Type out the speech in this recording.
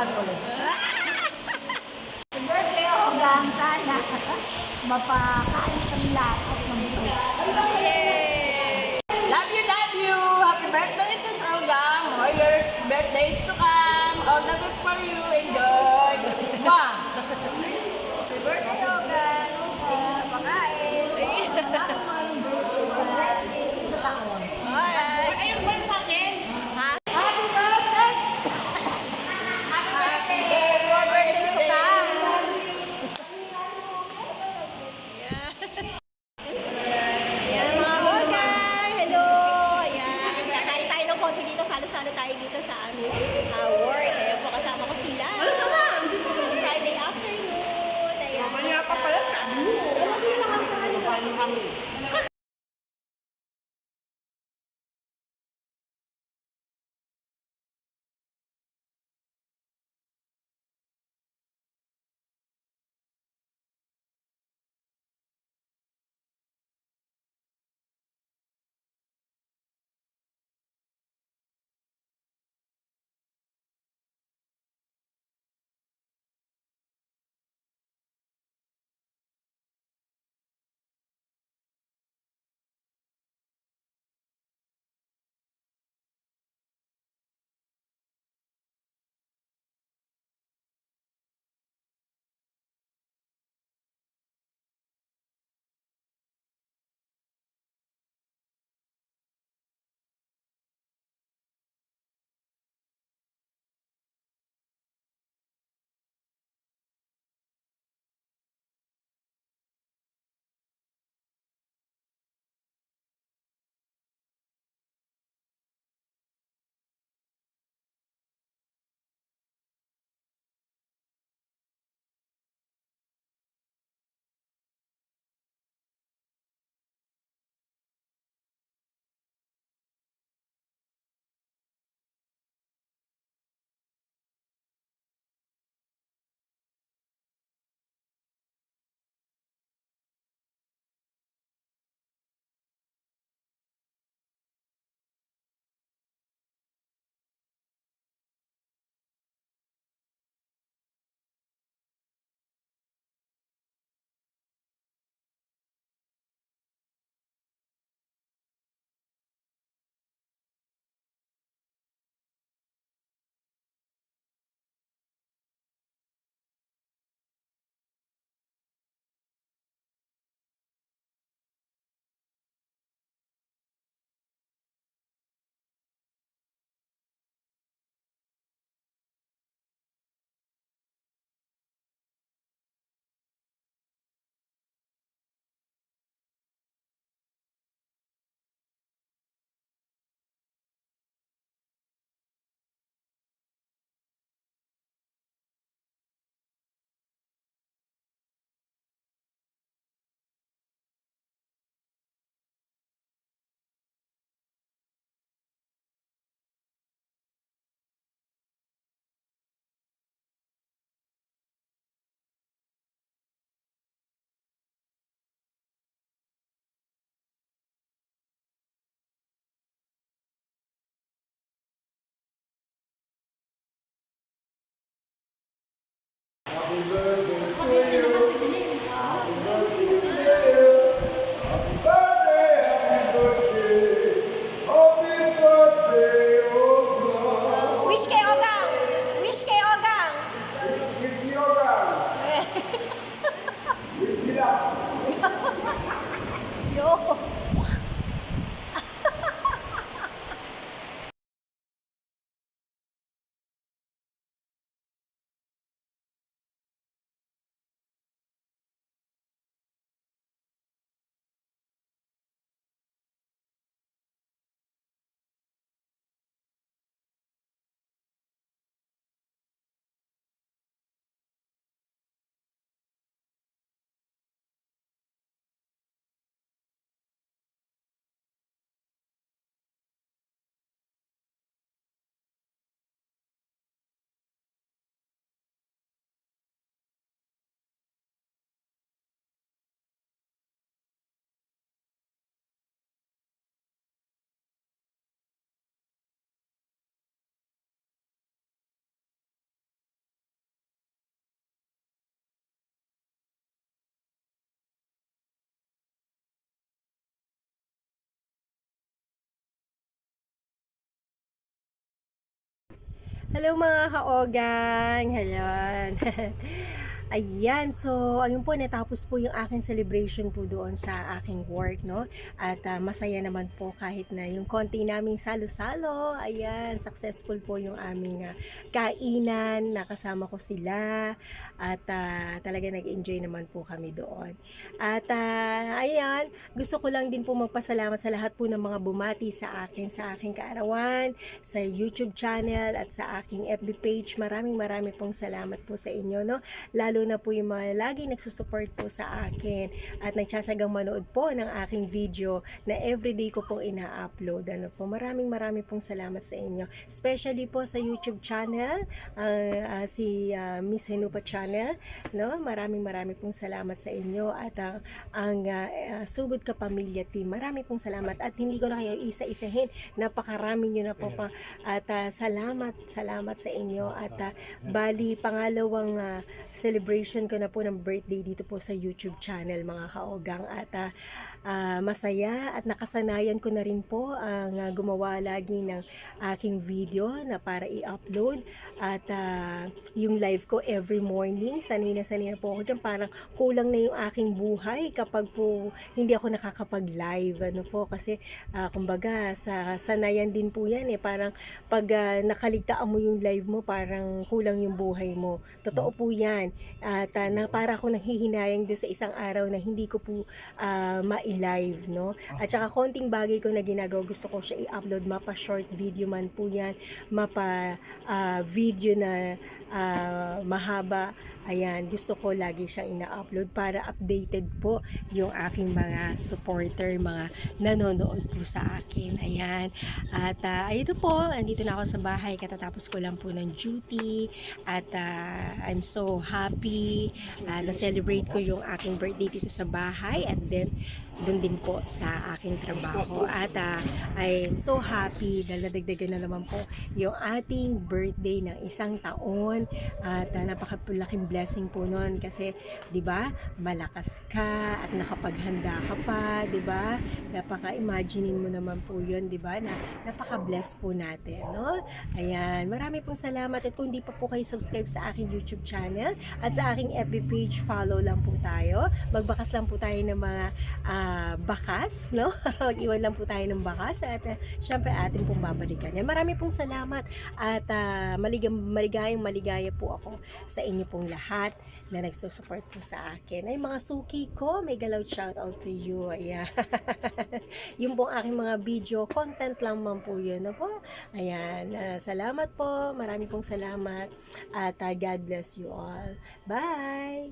kami ulit. Birthday hanggang sana mapakain kami lahat at mabuhay. Love you, love you. Happy birthday, Sis Olgang. More birthdays to come. All the best for you. Enjoy. Mwah. Paano kami? Hello mga kaogang! Ayan. Ayan, so ayun po, natapos po yung aking celebration po doon sa aking work, no? At ah, masaya naman po kahit na yung konti naming salo-salo. Ayan, successful po yung aming ah, kainan, nakasama ko sila. At ah, talaga nag-enjoy naman po kami doon. At ah, ayan, gusto ko lang din po magpasalamat sa lahat po ng mga bumati sa akin, sa aking kaarawan, sa YouTube channel at sa aking FB page. Maraming maraming pong salamat po sa inyo, no? Lalo na po yung mga lagi nagsusupport po sa akin at nagsasagang manood po ng aking video na everyday ko pong ina-upload. Ano po, maraming maraming pong salamat sa inyo. Especially po sa YouTube channel, ang ah, si ah, Miss Henupa channel, no? Maraming maraming pong salamat sa inyo at ang ang ah, ah, Sugod ka Pamilya team. Maraming pong salamat at hindi ko na kayo isa-isahin. Napakarami nyo na po pa at ah, salamat, salamat sa inyo at ah, bali pangalawang ah, celebration ko na po ng birthday dito po sa YouTube channel mga kaogang. At ah, masaya at nakasanayan ko na rin po ang ah, gumawa lagi ng aking video na para i-upload. At ah, yung live ko every morning sanay na sanay na po ako dyan. Parang kulang na yung aking buhay kapag po hindi ako nakakapag-live ano po. Kasi ah, kumbaga sa sanayan din po yan eh. Parang pag ah, nakaligtaan mo yung live mo parang kulang yung buhay mo. Totoo po yan at ah, na, para ako nanghihinayang doon sa isang araw na hindi ko po ah, ma-live no? At saka konting bagay ko na ginagawa gusto ko siya i-upload mapa short video man po yan mapa ah, video na ah, mahaba. Ayan gusto ko lagi siyang ina-upload para updated po yung aking mga supporter mga nanonood po sa akin. Ayan. At uh, ito po andito na ako sa bahay katatapos ko lang po ng duty. At ah, I'm so happy uh, na-celebrate ko yung aking birthday dito sa bahay and then doon din po sa aking trabaho. At ah, I'm so happy dahil nadagdagan na naman po yung ating birthday ng isang taon. At uh, napakalaking blessing po nun kasi 'di ba malakas ka at nakapaghanda ka pa 'di ba? Napaka-imaginein mo naman po yun 'di ba na napaka-bless po natin no? Ayan marami pong salamat. At kung di pa po kayo subscribe sa aking YouTube channel at sa aking FB page follow lang po tayo. Magbakas lang po tayo ng mga ah, bakas no? Mag-iwan lang po tayo ng bakas at uh, syempre atin pong babalikan yan. Marami pong salamat at uh, maligam, maligayang maligaya po ako sa inyo pong lahat na nagsusupport po sa akin. Ay mga suki ko may galaw shout out to you. Ayan. Yung pong aking mga video content lang man po yun no po? Ayan ah, salamat po. Marami pong salamat at ah, God bless you all bye